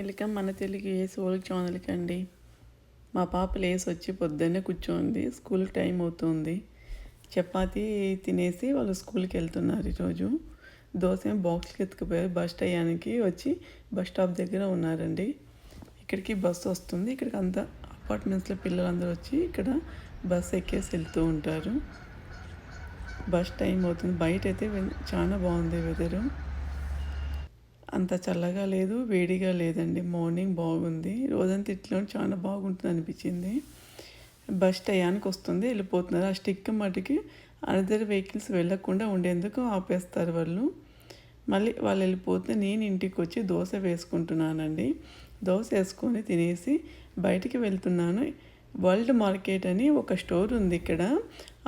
Welcome మన తెలుగు ఏ soul ఛానల్కి అండి మా పాప లేసి వచ్చి పొద్దున్నే కూర్చోంది. స్కూల్ టైం అవుతుంది. చపాతీ తినేసి వాళ్ళు స్కూల్కి వెళ్తున్నారు ఈరోజు. దోశ బాక్స్కి ఎత్తుకుపోయారు. బస్ టయానికి వచ్చి బస్ స్టాప్ దగ్గర ఉన్నారండి. ఇక్కడికి బస్సు వస్తుంది. ఇక్కడికి అంతా అపార్ట్మెంట్స్లో పిల్లలందరూ వచ్చి ఇక్కడ బస్ ఎక్కేసి వెళ్తూ ఉంటారు. బస్ టైం అవుతుంది. బయట అయితే వెన్- చాలా బాగుంది వెదరు. అంత చల్లగా లేదు వేడిగా లేదండి. మార్నింగ్ బాగుంది. రోజంతా ఇట్లా చాలా బాగుంటుంది అనిపించింది. బస్ టయానికి వస్తుంది వెళ్ళిపోతున్నారు. ఆ స్టిక్ మటుకి అదర్ వెహికల్స్ వెళ్ళకుండా ఉండేందుకు ఆపేస్తారు వాళ్ళు. మళ్ళీ వాళ్ళు వెళ్ళిపోతే నేను ఇంటికి వచ్చి దోశ వేసుకుంటున్నానండి. దోశ వేసుకొని తినేసి బయటికి వెళ్తున్నాను. వరల్డ్ మార్కెట్ అని ఒక స్టోర్ ఉంది ఇక్కడ.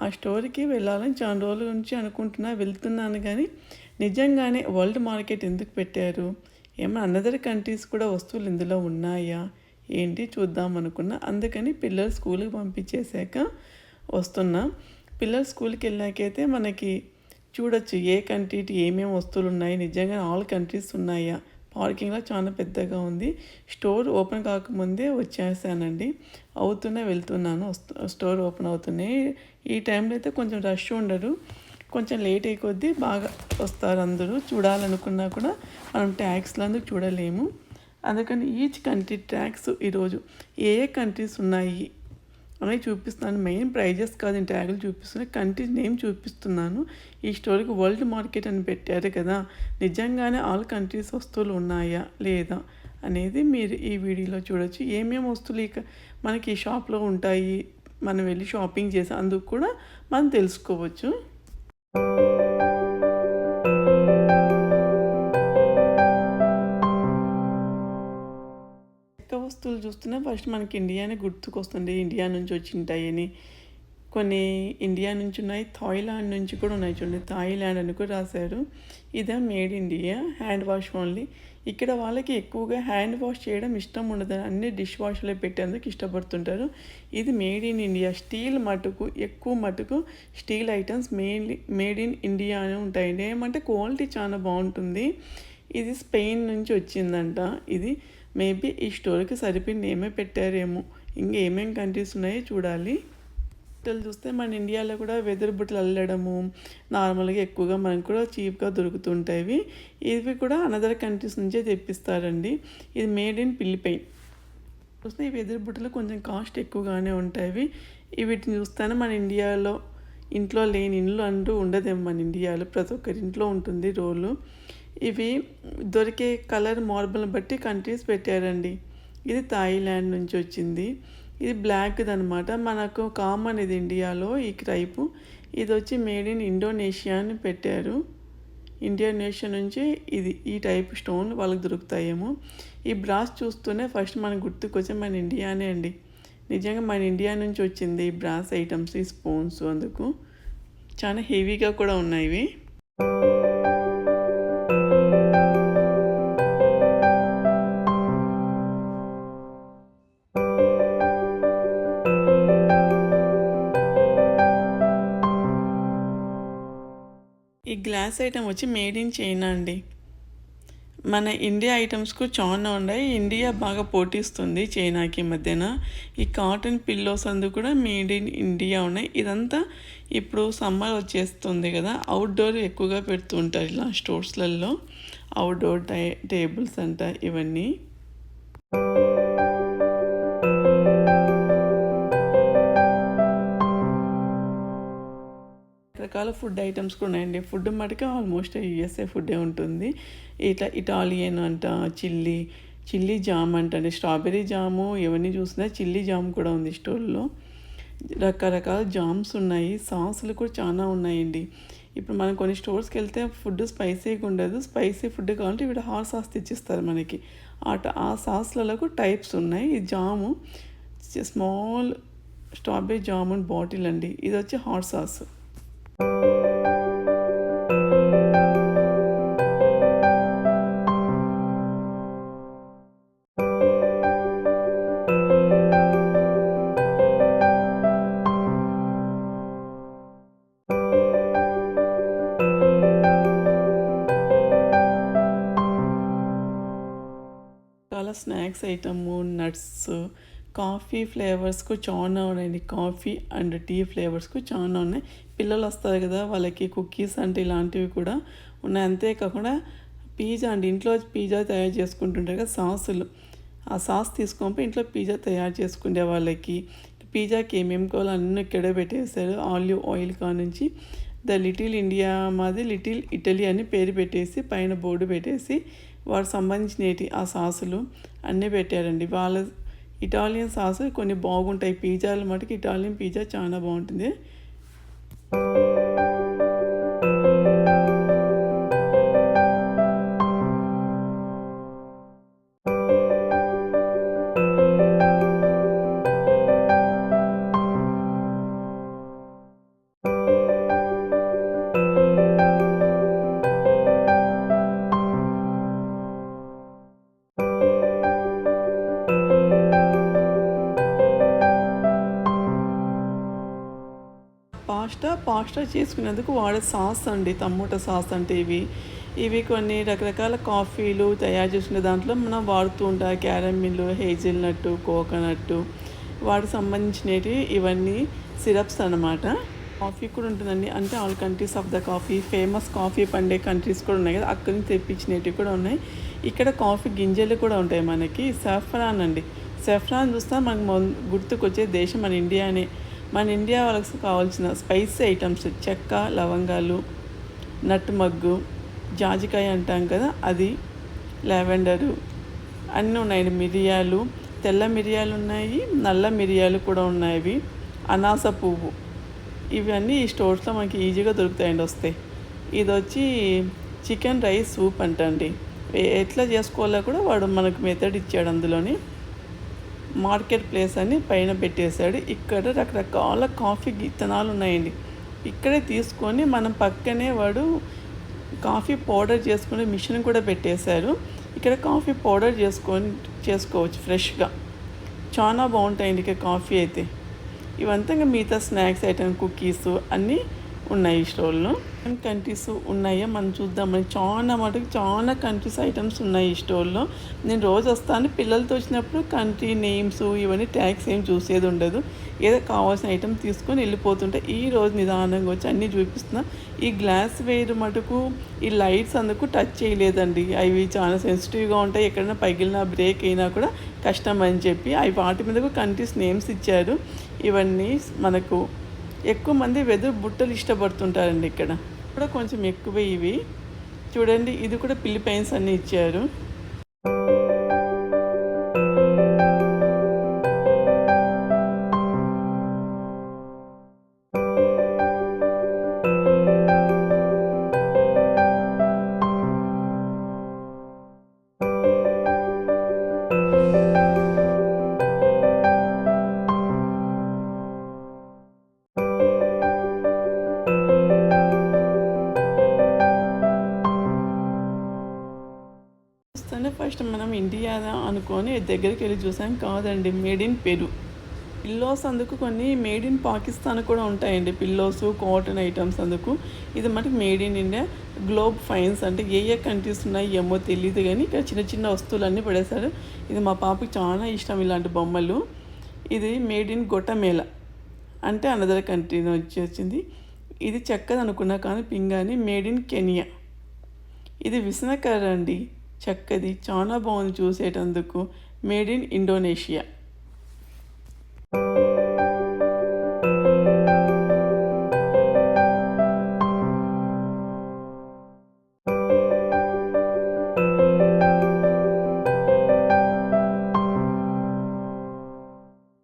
ఆ స్టోర్కి వెళ్ళాలని చాలా రోజుల నుంచి అనుకుంటున్నా వెళ్తున్నాను కానీ నిజంగానే వరల్డ్ మార్కెట్ ఎందుకు పెట్టారు? ఏమైనా అనదర్ కంట్రీస్ కూడా వస్తువులు ఇందులో ఉన్నాయా? ఏంటి చూద్దాం అనుకున్నా. అందుకని పిల్లలు స్కూల్కి పంపించేశాక వస్తున్నా. పిల్లలు స్కూల్కి వెళ్ళాకైతే మనకి చూడొచ్చు ఏ కంట్రీకి ఏమేమి వస్తువులు ఉన్నాయి. నిజంగా ఆల్ కంట్రీస్ ఉన్నాయా? పార్కింగ్లో చాలా పెద్దగా ఉంది. స్టోర్ ఓపెన్ కాకముందే వచ్చేసానండి. అవుతూనే వెళ్తున్నాను. వస్తు- స్టోర్ ఓపెన్ అవుతున్నాయి. ఈ టైంలో అయితే కొంచెం రష్ ఉండరు. కొంచెం లేట్ అయ్యి కొద్దీ బాగా వస్తారు అందరూ. చూడాలనుకున్నా కూడా మనం ట్యాక్స్లో అందుకు చూడలేము. అందుకని ఈచ్ కంట్రీ ట్యాక్స్ ఈరోజు ఏ ఏ కంట్రీస్ ఉన్నాయి అని చూపిస్తున్నాను. మెయిన్ ప్రైజెస్ కాదు ట్యాగులు చూపిస్తున్నాను. కంట్రీస్ నేమ్ చూపిస్తున్నాను. ఈ స్టోరీకి వరల్డ్ మార్కెట్ అని పెట్టారు కదా నిజంగానే ఆల్ కంట్రీస్ వస్తువులు ఉన్నాయా లేదా అనేది మీరు ఈ వీడియోలో చూడొచ్చు. ఏమేమి వస్తువులు ఇక మనకి ఈ షాప్లో ఉంటాయి మనం వెళ్ళి షాపింగ్ చేసి అందుకు కూడా మనం తెలుసుకోవచ్చు. వస్తువులు చూస్తున్నా ఫస్ట్ మనకి ఇండియానే గుర్తుకొస్తుంది. ఇండియా నుంచి వచ్చింటాయని. కొన్ని ఇండియా నుంచి ఉన్నాయి థాయిలాండ్ నుంచి కూడా ఉన్నాయి చూడండి. థాయిలాండ్ అని కూడా రాశారు. ఇదే made India hand wash only ఇక్కడ వాళ్ళకి ఎక్కువగా హ్యాండ్ వాష్ చేయడం ఇష్టం ఉండదు. అన్ని డిష్ వాష్లో పెట్టేందుకు ఇష్టపడుతుంటారు. ఇది మేడ్ ఇన్ ఇండియా స్టీల్ మటుకు ఎక్కువ మటుకు steel items mainly made in India అని ఉంటాయండి. ఏమంటే క్వాలిటీ చాలా బాగుంటుంది. ఇది స్పెయిన్ నుంచి వచ్చిందంట. ఇది మేబీ ఈ స్టోర్కి సరిపోయిన ఏమే పెట్టారేమో. ఇంకా ఏమేమి కంట్రీస్ ఉన్నాయో చూడాలి. బుట్టలు చూస్తే మన ఇండియాలో కూడా వెదర్ బుట్టలు అల్లడము నార్మల్గా ఎక్కువగా మనకు కూడా చీప్గా దొరుకుతుంటాయి. ఇవి కూడా అనదర్ కంట్రీస్ నుంచే తెప్పిస్తారండి. ఇది మేడ్ ఇన్ పిల్లిపై చూస్తే ఈ వెదర్ బుట్టలు కొంచెం కాస్ట్ ఎక్కువగానే ఉంటాయి. వీటిని చూస్తానే మన ఇండియాలో ఇంట్లో లేని ఇల్లు అంటూ ఉండదేమో మన ఇండియాలో. ప్రతి ఒక్కరి ఇంట్లో ఉంటుంది రోలు. ఇవి దొరికే కలర్ మార్బుల్ని బట్టి కంట్రీస్ పెట్టారండి. ఇది థాయిలాండ్ నుంచి వచ్చింది. ఇది బ్లాక్ది అనమాట మనకు కామన్ ఇది ఇండియాలో ఈ టైపు ఇది వచ్చి మేడ్ ఇన్ ఇండోనేషియా అని పెట్టారు. ఇండోనేషియా నుంచి ఇది ఈ టైప్ స్టోన్ వాళ్ళకి దొరుకుతాయేమో. ఈ బ్రాస్ చూస్తూనే ఫస్ట్ మనకు గుర్తుకొచ్చే మన ఇండియానే అండి. నిజంగా మన ఇండియా నుంచి వచ్చింది ఈ బ్రాస్ ఐటమ్స్ ఈ స్పూన్స్ అందుకు. చాలా హెవీగా కూడా ఉన్నాయి ఇవి. ఈ గ్లాస్ ఐటమ్ వచ్చి మేడ్ ఇన్ చైనా అండి. మన ఇండియా ఐటమ్స్కు చాలా ఉన్నాయి ఇండియా బాగా పోటీస్తుంది చైనాకి మధ్యన. ఈ కాటన్ పిల్లోస్ అందు కూడా మేడ్ ఇన్ ఇండియా ఉన్నాయి. ఇదంతా ఇప్పుడు సమ్మర్ వచ్చేస్తుంది కదా. అవుట్డోర్ ఎక్కువగా పెడుతుంటారు ఇలా స్టోర్స్లలో. అవుట్డోర్ టై టేబుల్స్ అంట ఇవన్నీ. రకరకాల ఫుడ్ ఐటమ్స్ కూడా ఉన్నాయండి. ఫుడ్ మటుకే ఆల్మోస్ట్ యుఎస్ఏ ఫుడ్డే ఉంటుంది. ఇట్లా ఇటాలియన్ అంట చిల్లీ చిల్లీ జామ్ అంటండి. స్ట్రాబెర్రీ జాము ఇవన్నీ చూసినా చిల్లీ జామ్ కూడా ఉంది స్టోర్లో. రకరకాల జామ్స్ ఉన్నాయి. సాసులు కూడా చాలా ఉన్నాయండి. ఇప్పుడు మనం కొన్ని స్టోర్స్కి వెళ్తే ఫుడ్ స్పైసీగా ఉండదు. స్పైసీ ఫుడ్ కావాలంటే ఇక్కడ హాట్ సాస్ తెచ్చిస్తారు మనకి. ఆ ఆ సాస్లలో టైప్స్ ఉన్నాయి. ఈ జాము స్మాల్ స్ట్రాబెరీ జామున్ బాటిల్ అండి. ఇది వచ్చి హాట్ సాస్. చాలా స్నాక్స్ ఐటము నట్స్ కాఫీ ఫ్లేవర్స్కు చాలా ఉన్నాయండి. కాఫీ అండ్ టీ ఫ్లేవర్స్కు చాలా ఉన్నాయి. పిల్లలు వస్తారు కదా వాళ్ళకి కుకీస్ అంటే ఇలాంటివి కూడా ఉన్నాయి. అంతేకాకుండా పిజ్జా అండి. ఇంట్లో పిజ్జా తయారు చేసుకుంటుంటారు కదా సాసులు. ఆ సాస్ తీసుకొని ఇంట్లో పిజ్జా తయారు చేసుకునే వాళ్ళకి. పిజ్జాకి ఏమేమి కావాలో అన్నీ ఇక్కడే పెట్టేశారు. ఆలివ్ ఆయిల్ కానుంచి ద లిటిల్ ఇండియా మాది లిటిల్ ఇటలీ అని పేరు పెట్టేసి పైన బోర్డు పెట్టేసి వాడు సంబంధించినవి ఆ సాసులు అన్నీ పెట్టారండి. వాళ్ళ ఇటాలియన్ సాసు కొన్ని బాగుంటాయి. పిజ్జాలు మటుకు ఇటాలియన్ పిజ్జా చాలా బాగుంటుంది. పాస్టా చేసుకునేందుకు వాడే సాస్ అండి టమోటా సాస్ అంటే ఇవి. ఇవి కొన్ని రకరకాల కాఫీలు తయారు చేసుకునే దాంట్లో మనం వాడుతూ ఉంటాం. Caramel hazelnut coconut. వాటికి సంబంధించినవి ఇవన్నీ సిరప్స్ అనమాట కాఫీ కూడా ఉంటుందండి. అంటే all countries of the coffee famous coffee పండే కంట్రీస్ కూడా ఉన్నాయి కదా అక్కడి నుంచి తెప్పించినవి కూడా ఉన్నాయి. ఇక్కడ కాఫీ గింజలు కూడా ఉంటాయి మనకి. సెఫ్రాన్ అండి. సెఫ్రాన్ చూస్తే మనకు గుర్తుకొచ్చే దేశం మన ఇండియానే. మన ఇండియా వాళ్ళకి కావాల్సిన స్పైసీ ఐటమ్స్ చెక్క లవంగాలు నట్ మగ్గు జాజికాయ అంటాం కదా అది లావెండరు అన్నీ ఉన్నాయి. మిరియాలు తెల్ల మిరియాలు ఉన్నాయి నల్ల మిరియాలు కూడా ఉన్నాయి అనాస పువ్వు. ఇవన్నీ ఈ స్టోర్స్లో మనకి ఈజీగా దొరుకుతాయండి వస్తాయి ఇది వచ్చి చికెన్ రైస్ సూప్ అంటండి. ఎట్లా చేసుకోవాలో కూడా వాడు మనకు మెథడ్ ఇచ్చాడు అందులోని. మార్కెట్ ప్లేస్ అని పైన పెట్టేశాడు. ఇక్కడ రకరకాల కాఫీ విత్తనాలు ఉన్నాయండి. ఇక్కడే తీసుకొని మనం పక్కనే వాడు కాఫీ పౌడర్ చేసుకునే మిషన్ కూడా పెట్టేశారు. ఇక్కడ కాఫీ పౌడర్ చేసుకొని చేసుకోవచ్చు ఫ్రెష్గా. చాలా బాగుంటాయండి ఇక్కడ కాఫీ అయితే. ఇవంతా ఇంకా మిగతా స్నాక్స్ ఐటమ్ కుకీస్ అన్నీ ఉన్నాయి ఈ స్టోర్లో. కంట్రీస్ ఉన్నాయో. మనం చూద్దామని చాలా మటుకు చాలా కంట్రీస్ ఐటమ్స్ ఉన్నాయి ఈ స్టోర్లో. నేను రోజు వస్తాను. పిల్లలతో వచ్చినప్పుడు కంట్రీ నేమ్స్ ఇవన్నీ ట్యాక్స్ ఏం చూసేది ఉండదు. ఏదో కావాల్సిన ఐటమ్ తీసుకొని వెళ్ళిపోతుంటే ఈ రోజు నిదానంగా వచ్చి అన్నీ చూపిస్తున్నా. ఈ గ్లాస్ వేర్ మటుకు ఈ లైట్స్ అందుకు టచ్ చేయలేదండి. అవి చాలా సెన్సిటివ్గా ఉంటాయి. ఎక్కడైనా పగిలినా బ్రేక్ అయినా కూడా కష్టం అని చెప్పి అవి వాటి మీద కంట్రీస్ నేమ్స్ ఇచ్చారు. ఇవన్నీ మనకు ఎక్కువ మంది వెదురు బుట్టలు ఇష్టపడుతుంటారండి ఇక్కడ. కూడా కొంచెం ఎక్కువ ఇవి. చూడండి ఇది కూడా పిల్లిపైన్స్ అన్నీ ఇచ్చారు. దగ్గరికి వెళ్ళి చూసాం. కాదండి మేడ్ ఇన్ పెరు. పిల్లోస్ అందుకు కొన్ని మేడ్ ఇన్ పాకిస్తాన్ కూడా ఉంటాయండి. పిల్లోస్ కాటన్ ఐటమ్స్ అందుకు. ఇది మటుకు made in India. Globe Fines అంటే ఏ ఏ కంట్రీస్ ఉన్నాయి ఏమో తెలియదు కానీ ఇక్కడ చిన్న చిన్న వస్తువులన్నీ పడేశారు. ఇది మా పాపకి చాలా ఇష్టం ఇలాంటి బొమ్మలు. ఇది మేడ్ ఇన్ గొట్టమేళ అంటే అనదర్ కంట్రీ నుంచి వచ్చింది. ఇది చెక్కది అనుకున్నా కానీ పింగాని మేడ్ ఇన్ కెనియా. ఇది విసనకర్ర అండి. చక్కది చాలా బాగుంది చూసేటందుకు. Made in Indonesia.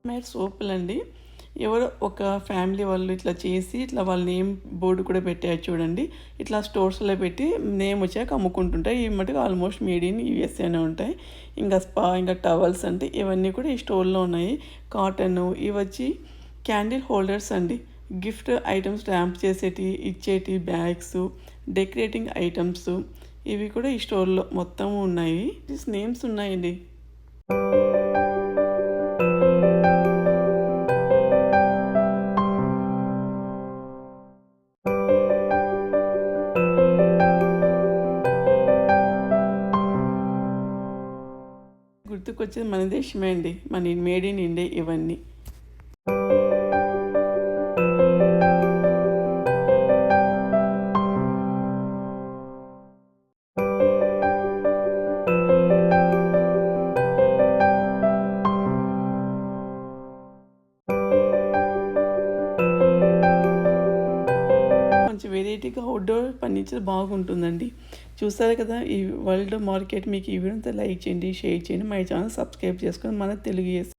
మీరు సోపులండి ఎవరో ఒక ఫ్యామిలీ వాళ్ళు ఇట్లా చేసి ఇట్లా వాళ్ళ నేమ్ బోర్డు కూడా పెట్టారు చూడండి. ఇట్లా స్టోర్స్లో పెట్టి నేమ్ వచ్చాక అమ్ముకుంటుంటాయి. ఈ మటుకు ఆల్మోస్ట్ మేడ్ ఇన్ యూఎస్ఏనే ఉంటాయి. ఇంకా స్పా ఇంకా టవల్స్ అంటే ఇవన్నీ కూడా ఈ స్టోర్లో ఉన్నాయి. కాటన్ ఇవి వచ్చి క్యాండిల్ హోల్డర్స్ అండి. గిఫ్ట్ ఐటమ్స్ ర్యాంప్ చేసేటి ఇచ్చేటి బ్యాగ్స్ డెకరేటింగ్ ఐటమ్స్ ఇవి కూడా ఈ స్టోర్లో మొత్తం ఉన్నాయి. నేమ్స్ ఉన్నాయండి. గుర్తుకొచ్చేది మన దేశమే అండి. మన మేడ్ ఇన్ ఇండియా ఇవన్నీ. కొంచెం వెరైటీగా అవుట్డోర్ ఫర్నిచర్ బాగుంటుందండి. చూసారు కదా ఈ వరల్డ్ మార్కెట్ మీకు ఈ వీడియోతో లైక్ చేయండి షేర్ చేయండి మై ఛానల్ సబ్స్క్రైబ్ చేసుకొని మన తెలుగు